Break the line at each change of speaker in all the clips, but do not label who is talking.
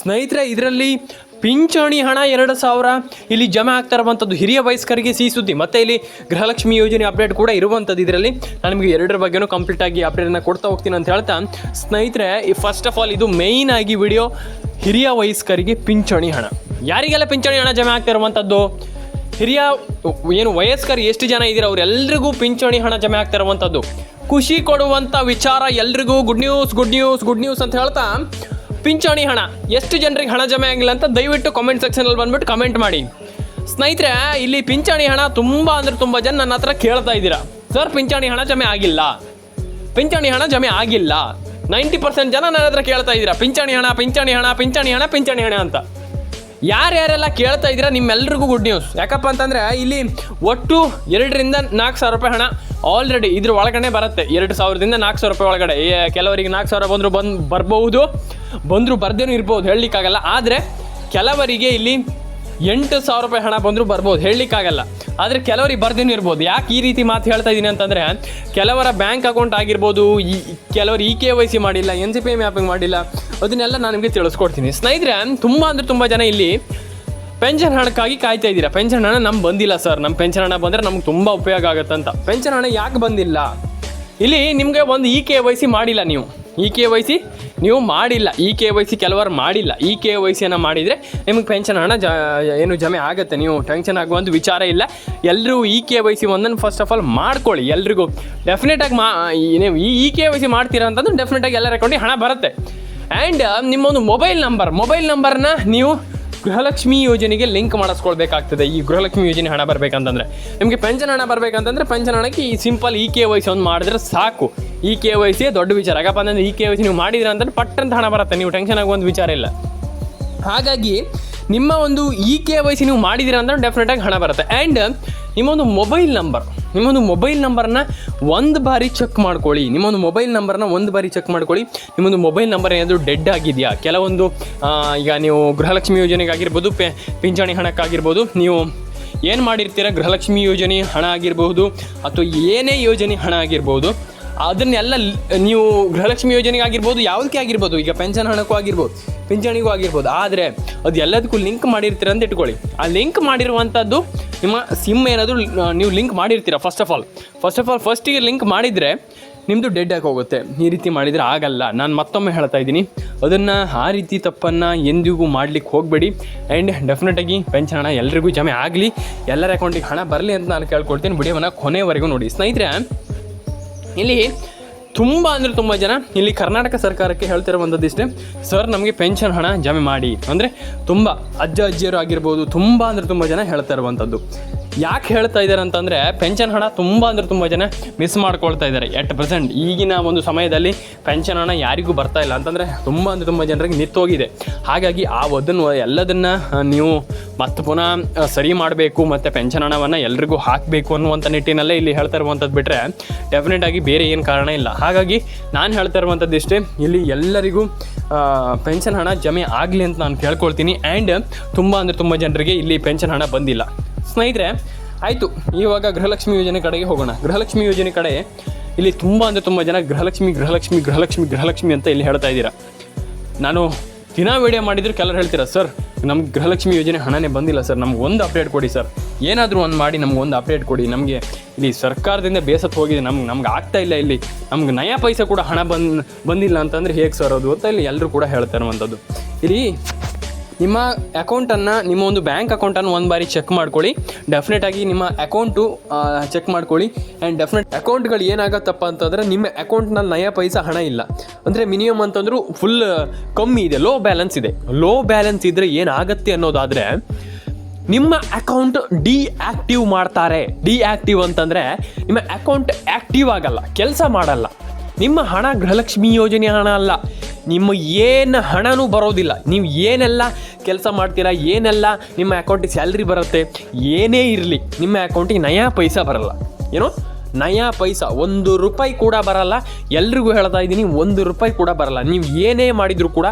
ಸ್ನೇಹಿತರೆ, ಇದರಲ್ಲಿ ಪಿಂಚಣಿ ಹಣ ಎರಡು ಸಾವಿರ. ಇಲ್ಲಿ ಜಮೆ ಆಗ್ತಾ ಇರುವಂಥದ್ದು ಹಿರಿಯ ವಯಸ್ಕರಿಗೆ ಸಿಹಿ ಸುದ್ದಿ. ಮತ್ತು ಇಲ್ಲಿ ಗೃಹಲಕ್ಷ್ಮಿ ಯೋಜನೆ ಅಪ್ಡೇಟ್ ಕೂಡ ಇರುವಂಥದ್ದು ಇದರಲ್ಲಿ. ನಾನು ನಿಮಗೆ ಎರಡರ ಬಗ್ಗೆನೂ ಕಂಪ್ಲೀಟಾಗಿ ಅಪ್ಡೇಟನ್ನು ಕೊಡ್ತಾ ಹೋಗ್ತೀನಿ ಅಂತ ಹೇಳ್ತಾ. ಸ್ನೇಹಿತರೆ ಫಸ್ಟ್ ಆಫ್ ಆಲ್ ಇದು ಮೇಯ್ನ್ ಆಗಿ ವಿಡಿಯೋ ಹಿರಿಯ ವಯಸ್ಕರಿಗೆ ಪಿಂಚಣಿ ಹಣ. ಯಾರಿಗೆಲ್ಲ ಪಿಂಚಣಿ ಹಣ ಜಮೆ ಆಗ್ತಾ ಇರುವಂಥದ್ದು ಹಿರಿಯ ಏನು ವಯಸ್ಕರು ಎಷ್ಟು ಜನ ಇದ್ದೀರ? ಅವರೆಲ್ಲರಿಗೂ ಪಿಂಚಣಿ ಹಣ ಜಮೆ ಆಗ್ತಾ ಇರುವಂಥದ್ದು ಖುಷಿ ಕೊಡುವಂಥ ವಿಚಾರ ಎಲ್ರಿಗೂ. Good news good news good news ಅಂತ ಹೇಳ್ತಾ. ಪಿಂಚಣಿ ಹಣ. ಎಷ್ಟು ಜನರಿಗೆ ಹಣ ಜಮೆ ಆಗಿಲ್ಲ ಅಂತ ದಯವಿಟ್ಟು ಕಾಮೆಂಟ್ ಸೆಕ್ಷನಲ್ಲಿ ಬಂದ್ಬಿಟ್ಟು ಕಮೆಂಟ್ ಮಾಡಿ. ಸ್ನೇಹಿತರೆ, ಇಲ್ಲಿ ಪಿಂಚಣಿ ಹಣ ತುಂಬ ಅಂದ್ರೆ ತುಂಬ ಜನ ನನ್ನ ಹತ್ರ ಕೇಳ್ತಾ ಇದ್ದೀರಾ. ಸರ್ ಪಿಂಚಣಿ ಹಣ ಜಮೆ ಆಗಿಲ್ಲ. ಪಿಂಚಣಿ ಹಣ ಜಮೆ ಆಗಿಲ್ಲ. ನೈಂಟಿ ಪರ್ಸೆಂಟ್ ಜನ ನನ್ನ ಹತ್ರ ಕೇಳ್ತಾ ಇದ್ದೀರಾ. ಪಿಂಚಣಿ ಹಣ ಪಿಂಚಣಿ ಹಣ ಪಿಂಚಣಿ ಹಣ ಪಿಂಚಣಿ ಹಣ ಅಂತ. ಯಾರ್ಯಾರೆಲ್ಲ ಕೇಳ್ತಾ ಇದ್ದೀರಾ ನಿಮ್ಮೆಲ್ರಿಗೂ ಗುಡ್ ನ್ಯೂಸ್ ಯಾಕಪ್ಪ ಅಂತಂದರೆ ಇಲ್ಲಿ ಒಟ್ಟು ಎರಡರಿಂದ ನಾಲ್ಕು ಸಾವಿರ ರೂಪಾಯಿ ಹಣ ಆಲ್ರೆಡಿ ಇದ್ರ ಒಳಗಡೆ ಬರುತ್ತೆ. ಎರಡು ಸಾವಿರದಿಂದ ನಾಲ್ಕು ಸಾವಿರ ರೂಪಾಯಿ ಒಳಗಡೆ. ಕೆಲವರಿಗೆ ನಾಲ್ಕು ಸಾವಿರ ಬಂದರೂ ಬಂದು ಬರ್ಬೋದು ಬಂದರೂ ಬರ್ದೇನೂ ಇರ್ಬೋದು ಹೇಳಲಿಕ್ಕಾಗಲ್ಲ. ಆದರೆ ಕೆಲವರಿಗೆ ಇಲ್ಲಿ ಎಂಟು ಸಾವಿರ ರೂಪಾಯಿ ಹಣ ಬಂದರೂ ಬರ್ಬೋದು ಹೇಳಲಿಕ್ಕಾಗಲ್ಲ. ಆದರೆ ಕೆಲವರಿಗೆ ಬರ್ದೇನೂ ಇರ್ಬೋದು. ಯಾಕೆ ಈ ರೀತಿ ಮಾತು ಹೇಳ್ತಾ ಇದ್ದೀನಿ ಅಂತಂದರೆ, ಕೆಲವರ ಬ್ಯಾಂಕ್ ಅಕೌಂಟ್ ಆಗಿರ್ಬೋದು, ಈ ಕೆಲವರು ಇ ಕೆ ವೈ ಸಿ ಮಾಡಿಲ್ಲ, ಎನ್ ಸಿ ಪಿ ಮ್ಯಾಪಿಂಗ್ ಮಾಡಿಲ್ಲ, ಅದನ್ನೆಲ್ಲ ನಾನು ನಿಮಗೆ ತಿಳಿಸ್ಕೊಡ್ತೀನಿ. ಸ್ನೇಹಿತರೆ, ತುಂಬ ಅಂದರೆ ತುಂಬ ಜನ ಇಲ್ಲಿ ಪೆನ್ಷನ್ ಹಣಕ್ಕಾಗಿ ಕಾಯ್ತಾ ಇದ್ದೀರಾ? ಪೆನ್ಷನ್ ಹಣ ನಮ್ಗೆ ಬಂದಿಲ್ಲ ಸರ್. ನಮ್ಮ ಪೆನ್ಷನ್ ಹಣ ಬಂದರೆ ನಮ್ಗೆ ತುಂಬ ಉಪಯೋಗ ಆಗುತ್ತಂತ. ಪೆನ್ಷನ್ ಹಣ ಯಾಕೆ ಬಂದಿಲ್ಲ? ಇಲ್ಲಿ ನಿಮಗೆ ಒಂದು ಇ ಕೆ ವೈ ಸಿ ಮಾಡಿಲ್ಲ ನೀವು. ಇ ಕೆ ವೈ ಸಿ ನೀವು ಮಾಡಿಲ್ಲ. ಇ ಕೆ ವೈ ಸಿ ಕೆಲವರು ಮಾಡಿಲ್ಲ. ಇ ಕೆ ವೈ ಸಿಯನ್ನು ಮಾಡಿದರೆ ನಿಮಗೆ ಪೆನ್ಷನ್ ಹಣ ಜ, ಏನು ಜಮೆ ಆಗುತ್ತೆ. ನೀವು ಟೆನ್ಷನ್ ಆಗುವಂಥ ವಿಚಾರ ಇಲ್ಲ. ಎಲ್ಲರೂ ಇ ಕೆ ವೈ ಸಿ ಒಂದನ್ನು ಫಸ್ಟ್ ಆಫ್ ಆಲ್ ಮಾಡ್ಕೊಳ್ಳಿ ಎಲ್ರಿಗೂ. ಡೆಫಿನೆಟಾಗಿ ಮಾ ನೀವು ಈ ಇ ಕೆ ವೈ ಸಿ ಮಾಡ್ತೀರಾ ಅಂತಂದ್ರೆ ಡೆಫಿನೆಟಾಗಿ ಎಲ್ಲರ ಅಕೌಂಟಿಗೆ ಹಣ ಬರುತ್ತೆ. ಆ್ಯಂಡ್ ನಿಮ್ಮೊಂದು ಮೊಬೈಲ್ ನಂಬರ್ ಮೊಬೈಲ್ ನಂಬರ್ನ ನೀವು ಗೃಹಲಕ್ಷ್ಮಿ ಯೋಜನೆಗೆ ಲಿಂಕ್ ಮಾಡಿಸ್ಕೊಳ್ಬೇಕಾಗ್ತದೆ. ಈ ಗೃಹಲಕ್ಷ್ಮಿ ಯೋಜನೆ ಹಣ ಬರಬೇಕಂತಂದ್ರೆ. ನಿಮಗೆ ಪೆನ್ಷನ್ ಹಣ ಬರಬೇಕಂತಂದ್ರೆ ಪೆನ್ಷನ್ ಹಣಕ್ಕೆ ಈ simple e K Y C ಒಂದು ಮಾಡಿದ್ರೆ ಸಾಕು. ಇ ಕೆ ವೈ ಸಿ ದೊಡ್ಡ ವಿಚಾರ. ಯಾಕಪ್ಪ ಈ ಕೆ ವೈ ಸಿ ನೀವು ಮಾಡಿದ್ರೆ ಅಂತಂದ್ರೆ ಪಟ್ಟಂತ ಹಣ ಬರುತ್ತೆ. ನೀವು ಟೆನ್ಷನ್ ಆಗುವಂಥ ವಿಚಾರ ಇಲ್ಲ. ಹಾಗಾಗಿ ನಿಮ್ಮ ಒಂದು ಇ ಕೆ ವೈ ಸಿ ನೀವು ಮಾಡಿದ್ದೀರ ಅಂದ್ರೆ ಡೆಫಿನೆಟಾಗಿ ಹಣ ಬರುತ್ತೆ. ಆ್ಯಂಡ್ ನಿಮ್ಮೊಂದು ಮೊಬೈಲ್ ನಂಬರ್ ನಿಮ್ಮೊಂದು ಮೊಬೈಲ್ ನಂಬರ್ನ ಒಂದು ಬಾರಿ ಚೆಕ್ ಮಾಡ್ಕೊಳ್ಳಿ. ನಿಮ್ಮೊಂದು ಮೊಬೈಲ್ ನಂಬರ್ನ ಒಂದು ಬಾರಿ ಚೆಕ್ ಮಾಡ್ಕೊಳ್ಳಿ. ನಿಮ್ಮೊಂದು ಮೊಬೈಲ್ ನಂಬರ್ ಏನಾದರೂ ಡೆಡ್ ಆಗಿದೆಯಾ? ಕೆಲವೊಂದು ಈಗ ನೀವು ಗೃಹಲಕ್ಷ್ಮಿ ಯೋಜನೆಗಾಗಿರ್ಬೋದು, ಪೆ, ಪಿಂಚಣಿ ಹಣಕ್ಕಾಗಿರ್ಬೋದು, ನೀವು ಏನು ಮಾಡಿರ್ತೀರ? ಗೃಹಲಕ್ಷ್ಮಿ ಯೋಜನೆ ಹಣ ಆಗಿರಬಹುದು ಅಥವಾ ಏನೇ ಯೋಜನೆ ಹಣ ಆಗಿರ್ಬೋದು ಅದನ್ನೆಲ್ಲ ನೀವು ಗೃಹಲಕ್ಷ್ಮಿ ಯೋಜನೆಗೆ ಆಗಿರ್ಬೋದು, ಯಾವುದಕ್ಕೆ ಆಗಿರ್ಬೋದು, ಈಗ ಪೆನ್ಷನ್ ಹಣಕ್ಕೂ ಆಗಿರ್ಬೋದು, ಪಿಂಚಣಿಗೂ ಆಗಿರ್ಬೋದು, ಆದರೆ ಅದು ಎಲ್ಲದಕ್ಕೂ ಲಿಂಕ್ ಮಾಡಿರ್ತೀರ ಅಂತ ಇಟ್ಕೊಳ್ಳಿ. ಆ ಲಿಂಕ್ ಮಾಡಿರುವಂಥದ್ದು ನಿಮ್ಮ ಸಿಮ್ ಏನಾದರೂ ನೀವು link ಮಾಡಿರ್ತೀರ first of all first of all ಫಸ್ಟಿಗೆ ಲಿಂಕ್ ಮಾಡಿದರೆ ನಿಮ್ಮದು ಡೆಡ್ ಆಗಿ ಹೋಗುತ್ತೆ? ಈ ರೀತಿ ಮಾಡಿದರೆ ಆಗಲ್ಲ. ನಾನು ಮತ್ತೊಮ್ಮೆ ಹೇಳ್ತಾ ಇದ್ದೀನಿ. ಅದನ್ನು ಆ ರೀತಿ ತಪ್ಪನ್ನು ಎಂದಿಗೂ ಮಾಡಲಿಕ್ಕೆ ಹೋಗಬೇಡಿ. ಆ್ಯಂಡ್ ಡೆಫಿನೆಟಾಗಿ ಪೆನ್ಷನ್ ಹಣ ಎಲ್ರಿಗೂ ಜಮೆ ಆಗಲಿ. ಎಲ್ಲರ ಅಕೌಂಟಿಗೆ ಹಣ ಬರಲಿ ಅಂತ ನಾನು ಕೇಳ್ಕೊಡ್ತೀನಿ ವಿಡಿಯೋವನ್ನು ಕೊನೆವರೆಗೂ ನೋಡಿ. ಸ್ನೇಹಿತರೆ ಇಲ್ಲಿ ತುಂಬ ಅಂದರೆ ತುಂಬ ಜನ ಇಲ್ಲಿ ಕರ್ನಾಟಕ ಸರ್ಕಾರಕ್ಕೆ ಹೇಳ್ತಿರುವಂಥದ್ದು ಇಷ್ಟೇ. ಸರ್, ನಮಗೆ ಪೆನ್ಷನ್ ಹಣ ಜಮೆ ಮಾಡಿ. ಅಂದರೆ ತುಂಬ ಅಜ್ಜ ಅಜ್ಜಿಯರು ಆಗಿರ್ಬೋದು, ತುಂಬ ಅಂದರೆ ತುಂಬ ಜನ ಹೇಳ್ತಾ ಇರುವಂಥದ್ದು. ಯಾಕೆ ಹೇಳ್ತಾ ಇದ್ದಾರೆ ಅಂತಂದರೆ ಪೆನ್ಷನ್ ಹಣ ತುಂಬ ಅಂದರೆ ತುಂಬ ಜನ ಮಿಸ್ ಮಾಡ್ಕೊಳ್ತಾ ಇದ್ದಾರೆ ಎಟ್ ಪ್ರೆಸೆಂಟ್ ಈಗಿನ ಒಂದು ಸಮಯದಲ್ಲಿ ಪೆನ್ಷನ್ ಹಣ ಯಾರಿಗೂ ಬರ್ತಾ ಇಲ್ಲ ಅಂತಂದರೆ ತುಂಬ ಅಂದರೆ ತುಂಬ ಜನರಿಗೆ ನಿತ್ತೋಗಿದೆ ಹಾಗಾಗಿ ಆ ಅದನ್ನು ಎಲ್ಲದನ್ನು ನೀವು ಮತ್ತೆ ಪುನಃ ಸರಿ ಮಾಡಬೇಕು ಮತ್ತು ಪೆನ್ಷನ್ ಹಣವನ್ನು ಎಲ್ರಿಗೂ ಹಾಕಬೇಕು ಅನ್ನುವಂಥ ನಿಟ್ಟಿನಲ್ಲೇ ಇಲ್ಲಿ ಹೇಳ್ತಾ ಇರುವಂಥದ್ದು ಬಿಟ್ಟರೆ ಡೆಫಿನೆಟ್ ಆಗಿ ಬೇರೆ ಏನು ಕಾರಣ ಇಲ್ಲ. ಹಾಗಾಗಿ ನಾನು ಹೇಳ್ತಾ ಇರುವಂಥದ್ದು ಇಷ್ಟೇ, ಇಲ್ಲಿ ಎಲ್ಲರಿಗೂ ಪೆನ್ಷನ್ ಹಣ ಜಮೆ ಆಗಲಿ ಅಂತ ನಾನು ಕೇಳ್ಕೊಳ್ತೀನಿ. ಆ್ಯಂಡ್ ತುಂಬ ಅಂದರೆ ತುಂಬ ಜನರಿಗೆ ಇಲ್ಲಿ ಪೆನ್ಷನ್ ಹಣ ಬಂದಿಲ್ಲ. ಸ್ನೇಹಿತರೆ, ಆಯಿತು, ಇವಾಗ ಗೃಹಲಕ್ಷ್ಮಿ ಯೋಜನೆ ಕಡೆಗೆ ಹೋಗೋಣ. ಗೃಹಲಕ್ಷ್ಮಿ ಯೋಜನೆ ಕಡೆ ಇಲ್ಲಿ ತುಂಬ ಅಂದರೆ ತುಂಬ ಜನ ಗೃಹಲಕ್ಷ್ಮಿ ಗೃಹಲಕ್ಷ್ಮಿ ಗೃಹಲಕ್ಷ್ಮಿ ಗೃಹಲಕ್ಷ್ಮಿ ಅಂತ ಇಲ್ಲಿ ಹೇಳ್ತಾ ಇದ್ದೀರಾ. ನಾನು ದಿನ ವಿಡಿಯೋ ಮಾಡಿದ್ರು ಕೆಲವರು ಹೇಳ್ತೀರಾ, ಸರ್, ನಮ್ಗೆ ಗೃಹಲಕ್ಷ್ಮಿ ಯೋಜನೆ ಹಣನೇ ಬಂದಿಲ್ಲ, ಸರ್, ನಮ್ಗೆ ಒಂದು ಅಪ್ಡೇಟ್ ಕೊಡಿ, ಸರ್. ಏನಾದರೂ ಒಂದು ಮಾಡಿ, ನಮ್ಗೆ ಒಂದು ಅಪ್ಡೇಟ್ ಕೊಡಿ. ನಮಗೆ ಇಲ್ಲಿ ಸರ್ಕಾರದಿಂದ ಬೇಸತ್ತು ಹೋಗಿದೆ, ನಮ್ಗೆ ನಮ್ಗೆ ಆಗ್ತಾ ಇಲ್ಲ ಇಲ್ಲಿ. ನಮ್ಗೆ ನಯಾ ಪೈಸೆ ಕೂಡ ಹಣ ಬಂದ್, ಬಂದಿಲ್ಲ ಅಂತಂದರೆ ಹೇಗೆ ಸರ್ ಅದು ಅಂತ ಇಲ್ಲಿ ಎಲ್ಲರೂ ಕೂಡ ಹೇಳ್ತಾ ಇರುವಂಥದ್ದು ಇಲ್ಲಿ ನಿಮ್ಮ ಅಕೌಂಟನ್ನು ನಿಮ್ಮ ಒಂದು ಬ್ಯಾಂಕ್ ಅಕೌಂಟನ್ನು ಒಂದು ಬಾರಿ ಚೆಕ್ ಮಾಡ್ಕೊಳ್ಳಿ. ಡೆಫಿನೆಟಾಗಿ ನಿಮ್ಮ ಅಕೌಂಟು ಚೆಕ್ ಮಾಡ್ಕೊಳ್ಳಿ. ಆ್ಯಂಡ್ ಡೆಫಿನೆಟ್ ಅಕೌಂಟ್ಗಳು ಏನಾಗತ್ತಪ್ಪ ಅಂತಂದರೆ ನಿಮ್ಮ ಅಕೌಂಟ್ನಲ್ಲಿ ನಯ ಪೈಸಾ ಹಣ ಇಲ್ಲ. ಅಂದರೆ ಮಿನಿಮಮ್ ಅಂತಂದರೂ ಫುಲ್ ಕಮ್ಮಿ ಇದೆ ಲೋ ಬ್ಯಾಲೆನ್ಸ್ ಇದೆ. ಲೋ ಬ್ಯಾಲೆನ್ಸ್ ಇದ್ದರೆ ಏನಾಗತ್ತೆ ಅನ್ನೋದಾದರೆ, ನಿಮ್ಮ ಅಕೌಂಟ್ ಡಿಆಕ್ಟಿವ್ ಮಾಡ್ತಾರೆ. ಡಿಆಕ್ಟಿವ್ ಅಂತಂದರೆ ನಿಮ್ಮ ಅಕೌಂಟ್ ಆ್ಯಕ್ಟಿವ್ ಆಗಲ್ಲ, ಕೆಲಸ ಮಾಡಲ್ಲ. ನಿಮ್ಮ ಹಣ ಗೃಹಲಕ್ಷ್ಮಿ ಯೋಜನೆ ಹಣ ಅಲ್ಲ. ನಿಮ್ಮ ಏನು ಹಣನೂ ಬರೋದಿಲ್ಲ. ನೀವು ಏನೆಲ್ಲ ಕೆಲಸ ಮಾಡ್ತೀರಾ, ಏನೆಲ್ಲ ನಿಮ್ಮ ಅಕೌಂಟಿಗೆ ಸ್ಯಾಲ್ರಿ ಬರುತ್ತೆ, ಏನೇ ಇರಲಿ, ನಿಮ್ಮ ಅಕೌಂಟಿಗೆ ನಯಾ ಪೈಸಾ ಬರಲ್ಲ. ಏನೋ? ನಯಾ ಪೈಸಾ. ಒಂದು ರೂಪಾಯಿ ಕೂಡ ಬರಲ್ಲ. ಎಲ್ರಿಗೂ ಹೇಳ್ತಾ ಇದ್ದೀನಿ, ಒಂದು ರೂಪಾಯಿ ಕೂಡ ಬರಲ್ಲ. ನೀವು ಏನೇ ಮಾಡಿದರೂ ಕೂಡ,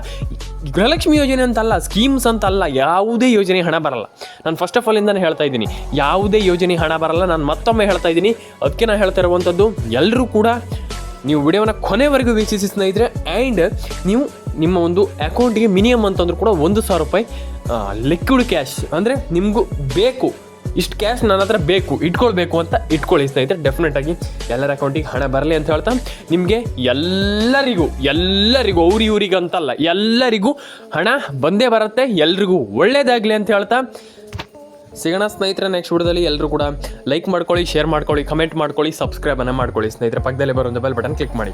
ಗೃಹಲಕ್ಷ್ಮಿ ಯೋಜನೆ ಅಂತಲ್ಲ, ಸ್ಕೀಮ್ಸ್ ಅಂತಲ್ಲ, ಯಾವುದೇ ಯೋಜನೆ ಹಣ ಬರಲ್ಲ. ನಾನು ಫಸ್ಟ್ ಆಫ್ ಆಲ್ ಇಂದಾನೆ ಹೇಳ್ತಾ ಇದ್ದೀನಿ, ಯಾವುದೇ ಯೋಜನೆ ಹಣ ಬರಲ್ಲ. ನಾನು ಮತ್ತೊಮ್ಮೆ ಹೇಳ್ತಾ ಇದ್ದೀನಿ, ಅದಕ್ಕೆ ನಾನು ಹೇಳ್ತಾ ಇರುವಂಥದ್ದು ಎಲ್ಲರೂ ಕೂಡ ನೀವು ವಿಡಿಯೋನ ಕೊನೆವರೆಗೂ ವೀಕ್ಷಿಸಿ ಸ್ನೇಹಿತರೆ ಆ್ಯಂಡ್ ನೀವು ನಿಮ್ಮ ಒಂದು ಅಕೌಂಟಿಗೆ ಮಿನಿಮಮ್ ಅಂತಂದ್ರೂ ಕೂಡ ಒಂದು ಸಾವಿರ ರೂಪಾಯಿ ಲಿಕ್ವಿಡ್ ಕ್ಯಾಶ್ ಅಂದರೆ ನಿಮಗೂ ಬೇಕು. ಇಷ್ಟು ಕ್ಯಾಶ್ ನನ್ನ ಹತ್ರ ಬೇಕು, ಇಟ್ಕೊಳ್ಬೇಕು ಅಂತ ಇಟ್ಕೊಳ್ಳಿ ಸ್ನೇಹಿತರೆ. ಡೆಫಿನೆಟ್ ಆಗಿ ಎಲ್ಲರ ಅಕೌಂಟಿಗೆ ಹಣ ಬರಲಿ ಅಂತ ಹೇಳ್ತಾ, ನಿಮಗೆ ಎಲ್ಲರಿಗೂ ಎಲ್ಲರಿಗೂ, ಅವ್ರಿ ಇವ್ರಿಗೆ ಅಂತಲ್ಲ ಎಲ್ಲರಿಗೂ ಹಣ ಬಂದೇ ಬರುತ್ತೆ, ಎಲ್ರಿಗೂ ಒಳ್ಳೇದಾಗಲಿ ಅಂತ ಹೇಳ್ತಾ ಸಿಗೋಣ ಸ್ನೇಹಿತರೆ ನೆಕ್ಸ್ಟ್ ವಿಡಿಯೋದಲ್ಲಿ ಎಲ್ಲರೂ ಕೂಡ ಲೈಕ್ ಮಾಡ್ಕೊಳ್ಳಿ ಶೇರ್ ಮಾಡ್ಕೊಳ್ಳಿ ಕಮೆಂಟ್ ಮಾಡ್ಕೊಳ್ಳಿ ಸಬ್ಸ್ಕ್ರೈಬನ್ನು ಮಾಡ್ಕೊಳ್ಳಿ. ಸ್ನೇಹಿತರೆ, ಪಕ್ಕದಲ್ಲೇ ಬರೋ ಬೆಲ್ ಬಟನ್ ಕ್ಲಿಕ್ ಮಾಡಿ.